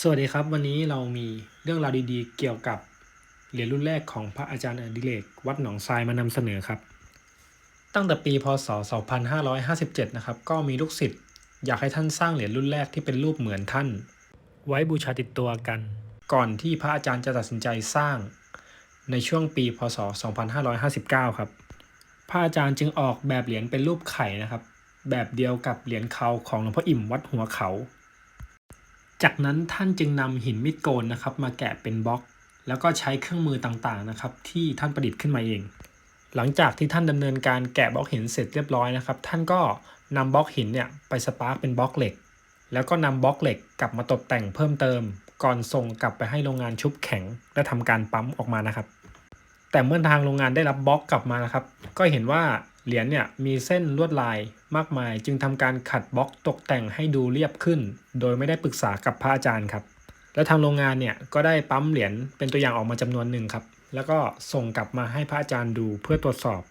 สวัสดีครับ วันนี้เรามีเรื่องราวดีๆ เกี่ยวกับเหรียญรุ่นแรกของพระอาจารย์อดิเรกวัดหนองทรายมานำเสนอครับ ตั้งแต่ปีพศ 2557 นะครับ ก็มีลูกศิษย์อยากให้ท่านสร้างเหรียญรุ่นแรกที่เป็นรูปเหมือนท่าน ไว้บูชาติดตัวกัน ก่อนที่พระอาจารย์จะตัดสินใจสร้างในช่วงปีพศ 2559 ครับ พระอาจารย์จึงออกแบบเหรียญเป็นรูปไข่นะครับ แบบเดียวกับเหรียญเขาของหลวงพ่ออิ่มวัดหัวเขา จากนั้นท่านจึงนำหินมิดโกนนะครับ มาแกะเป็นบล็อก แล้วก็ใช้เครื่องมือต่างๆนะครับ ที่ท่านประดิษฐ์ขึ้นมาเอง หลังจากที่ท่านดำเนินการแกะบล็อกหินเสร็จเรียบร้อยนะครับ ท่านก็นำบล็อกหินเนี่ยไปสปาร์กเป็นบล็อกเหล็ก แล้วก็นำบล็อกเหล็กกลับมาตกแต่งเพิ่มเติม ก่อนส่งกลับไปให้โรงงานชุบแข็ง และทำการปั๊มออกมานะครับ แต่เมื่อทางโรงงานได้รับบล็อกกลับมานะครับ ก็เห็นว่า เหรียญเนี่ยมีเส้นลวดลายมากมาย จึงทำการขัดบล็อกตกแต่งให้ดูเรียบขึ้น โดยไม่ได้ปรึกษากับพระอาจารย์ครับ แล้วทางโรงงานเนี่ยก็ได้ปั๊มเหรียญเป็นตัวอย่างออกมาจำนวนหนึ่งครับ แล้วก็ส่งกลับมาให้พระอาจารย์ดูเพื่อตรวจสอบ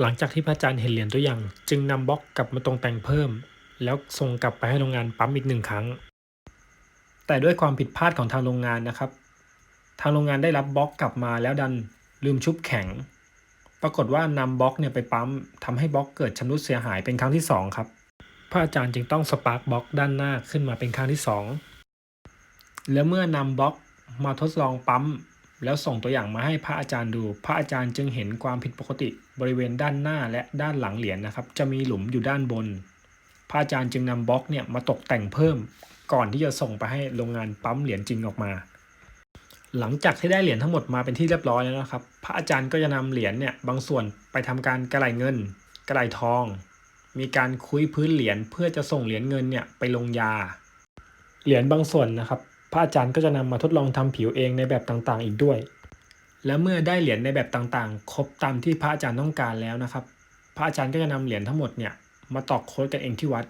หลังจากที่พระอาจารย์เห็นเหรียญตัวอย่าง จึงนำบล็อกกลับมาตรงแต่งเพิ่ม แล้วส่งกลับไปให้โรงงานปั๊มอีกหนึ่งครั้ง แต่ด้วยความผิดพลาดของทางโรงงานนะครับ ทางโรงงานได้รับบล็อกกลับมาแล้วดันลืมชุบแข็ง ปรากฏว่านำบล็อกเนี่ยไปปั๊มทำให้บล็อกเกิดชำรุดเสียหายเป็นครั้งที่ 2 ครับ พระอาจารย์จึงต้องสปาร์กบล็อกด้านหน้าขึ้นมาเป็นครั้งที่ 2 และเมื่อนำบล็อกมาทดลองปั๊มแล้วส่งตัวอย่างมาให้พระอาจารย์ดู พระอาจารย์จึงเห็นความผิดปกติบริเวณด้านหน้าและด้านหลังเหรียญนะครับ จะมีหลุมอยู่ด้านบน พระอาจารย์จึงนำบล็อกเนี่ยมาตกแต่งเพิ่ม ก่อนที่จะส่งไปให้โรงงานปั๊มเหรียญจริงออกมา หลังจากที่ได้เหรียญทั้งหมดมาเป็นที่เรียบร้อยแล้วนะครับ พระอาจารย์ก็จะนำเหรียญเนี่ยบางส่วนไปทำการกระไหลเงิน กระไหลทอง มีการคุยพื้นเหรียญเพื่อจะส่งเหรียญเงินเนี่ยไปลงยา เหรียญบางส่วนนะครับ พระอาจารย์ก็จะนำมาทดลองทำผิวเองในแบบต่างๆ อีกด้วย และเมื่อได้เหรียญในแบบต่างๆ ครบตามที่พระอาจารย์ต้องการแล้วนะครับ พระอาจารย์ก็จะนำเหรียญทั้งหมดเนี่ยมาตอกโค้ดกันเองที่วัด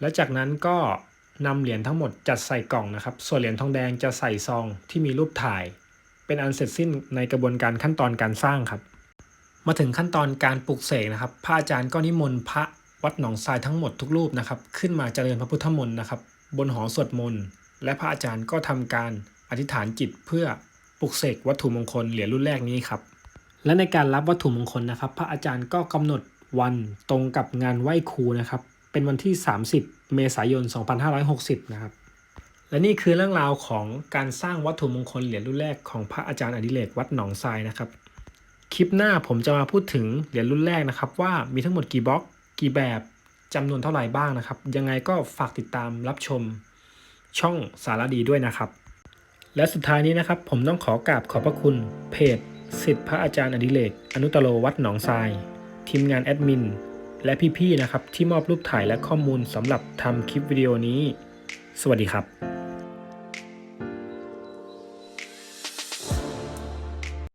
แล้วจากนั้นก็ นำเหรียญทั้งหมดจัดใส่กล่องนะครับ ส่วนเหรียญทองแดงจะใส่ซองที่มีรูปถ่าย เป็นอันเสร็จสิ้นในกระบวนการขั้นตอนการสร้างครับ มาถึงขั้นตอนการปลุกเสกนะครับ พระอาจารย์ก็นิมนต์พระวัดหนองทรายทั้งหมดทุกรูปนะครับ ขึ้นมาเจริญพระพุทธมนต์นะครับ บนหอสวดมนต์ และพระอาจารย์ก็ทำการอธิษฐานจิตเพื่อปลุกเสกวัตถุมงคลเหรียญรุ่นแรกนี้ครับ และในการรับวัตถุมงคลนะครับ พระอาจารย์ก็กำหนดวันตรงกับงานไหว้ครูนะครับ เป็นวันที่ 30 เมษายน 2560 นะครับ และนี่คือเรื่องราวของการสร้างวัตถุมงคลเหรียญรุ่นแรกของพระอาจารย์อดิเรกวัดหนองทรายนะครับ คลิปหน้าผมจะมาพูดถึงเหรียญรุ่นแรกนะครับ ว่ามีทั้งหมดกี่บล็อก กี่แบบจำนวนเท่าไหร่บ้างนะครับ ยังไงก็ฝากติดตามรับชมช่องสารดีด้วยนะครับ และสุดท้ายนี้นะครับ ผมต้องขอกราบขอบพระคุณเพจสิทธิพระอาจารย์อดิเรกอนุตโรวัดหนองทราย ทีมงานแอดมิน และพี่ๆนะครับที่มอบรูปถ่ายและข้อมูลสำหรับทำคลิปวิดีโอนี้ สวัสดีครับ